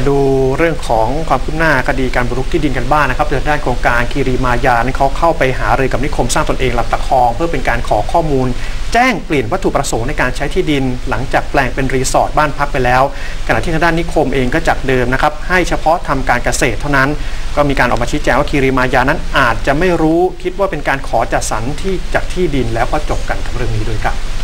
มาดูเรื่องของความคืบหน้าคดีการบุกรุกที่ดินกันบ้างนะครับโดยด้านโครงการคีรีมายานั้นเขาเข้าไปหารือกับนิคมสร้างตนเองลำตะคอง เพื่อเป็นการขอข้อมูล แจ้งเปลี่ยนวัตถุประสงค์ในการใช้ที่ดิน หลังจากแปลงเป็นรีสอร์ทบ้านพักไปแล้วขณะที่ทางด้านนิคมเองก็จากเดิมนะครับให้เฉพาะทำการเกษตรเท่านั้น ก็มีการออกมาชี้แจงว่าคีรีมายานั้นอาจจะไม่รู้คิดว่าเป็นการขอจัดสรรที่จากที่ดินแล้วก็จบกันกับเรื่องนี้ด้วยครับ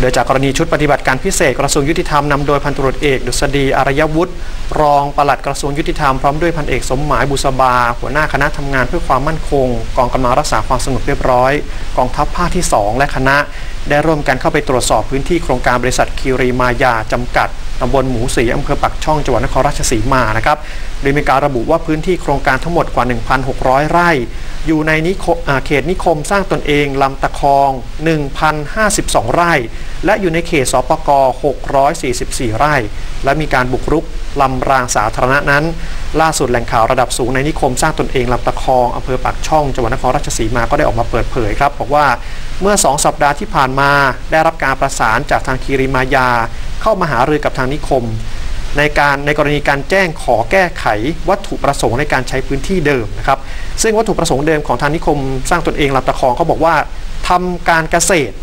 โดยจากกรณีชุดปฏิบัติการพิเศษกระทรวงยุติธรรมนำโดยพันตำรวจเอกดุษฎีอารยวุฒิรองปลัดกระทรวงยุติธรรมพร้อมด้วยพันเอกสมหมายบุษบา หัวหน้าคณะทำงานเพื่อความมั่นคง กองกำลังรักษาความสงบเรียบร้อย กองทัพภาคที่ 2 และคณะ ได้ร่วมกันเข้าไปตรวจสอบพื้นที่โครงการบริษัทคิรีมายาจำกัดตำบลหมูสีอำเภอปักช่องจังหวัดนครราชสีมานะครับโดยมีการระบุว่าพื้นที่โครงการทั้งหมดกว่า 1,600 ไร่ อยู่ในนิเขตนิคมสร้างตนเองลำตะคอง 1,052 ไร่ และอยู่ในเขตสปก644 ไร่ และมีการบุกรุกลำรางสาธารณะนั้น ล่าสุดแหล่งข่าวระดับสูงในนิคมสร้างตนเองลำตะคองอำเภอปากช่องจังหวัดนครราชสีมาก็ได้ออกมาเปิดเผยครับบอกว่าเมื่อ 2 สัปดาห์ที่ผ่านมาได้รับการประสานจากทางคีริมายา เข้ามาหารือกับทางนิคม ในการในกรณีการแจ้งขอแก้ไขวัตถุประสงค์ในการใช้พื้นที่เดิมนะครับซึ่งวัตถุประสงค์เดิมของทางนิคมสร้างตนเองลำตะคองเขาบอกว่าทำการเกษตร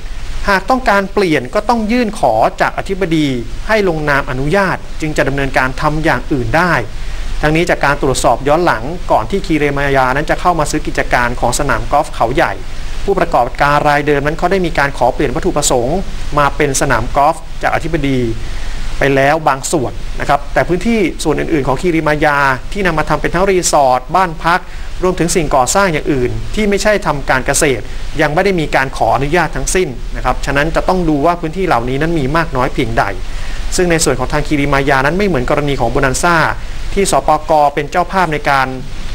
หากต้องการเปลี่ยนก็ต้องยื่นขอจากอธิบดีให้ลงนามอนุญาต จึงจะดำเนินการทำอย่างอื่นได้ทั้งนี้จากการตรวจสอบย้อนหลังก่อนที่คีเรมายานั้นจะเข้ามาซื้อกิจการของสนามกอล์ฟเขาใหญ่ ผู้ประกอบการรายเดิมนั้นเขาได้มีการขอเปลี่ยนวัตถุประสงค์ มาเป็นสนามกอล์ฟจากอธิบดี ไปแล้วบางส่วนนะครับ แต่พื้นที่ส่วนอื่นๆ ของคีรีมายา ที่นำมาทำเป็นทั้งรีสอร์ทบ้านพัก รวมถึงสิ่งก่อสร้างอย่างอื่น ที่ไม่ใช่ทำการเกษตร ยังไม่ได้มีการขออนุญาตทั้งสิ้นนะครับ ฉะนั้นจะต้องดูว่าพื้นที่เหล่านี้นั้นมีมากน้อยเพียงใด ซึ่งในส่วนของทางคีรีมายานั้นไม่เหมือนกรณีของโบนันซ่าที่สปกเป็นเจ้าภาพในการ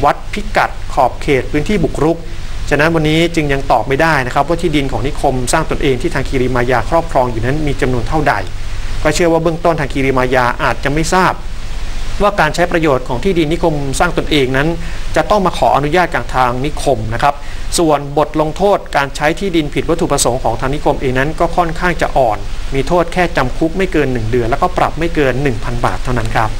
วัดพิกัดขอบเขตพื้นที่บุกรุกฉะนั้นวันนี้จึงยังตอบไม่ได้นะครับว่าที่ดินของนิคมสร้างตนเองที่ทางคีรีมายาครอบครองอยู่นั้นมีจำนวนเท่าใด ก็เชื่อว่าเบื้องต้นทางคีรีมายาอาจจะไม่ทราบ ว่าการใช้ประโยชน์ของที่ดินนิคมสร้างตนเองนั้น จะต้องมาขออนุญาตจากทางนิคมนะครับ ส่วนบทลงโทษการใช้ที่ดินผิดวัตถุประสงค์ของทางนิคมเองนั้นก็ค่อนข้างจะอ่อน มีโทษแค่จำคุกไม่เกิน 1 เดือน แล้วก็ปรับไม่เกิน 1,000 บาทเท่านั้นครับ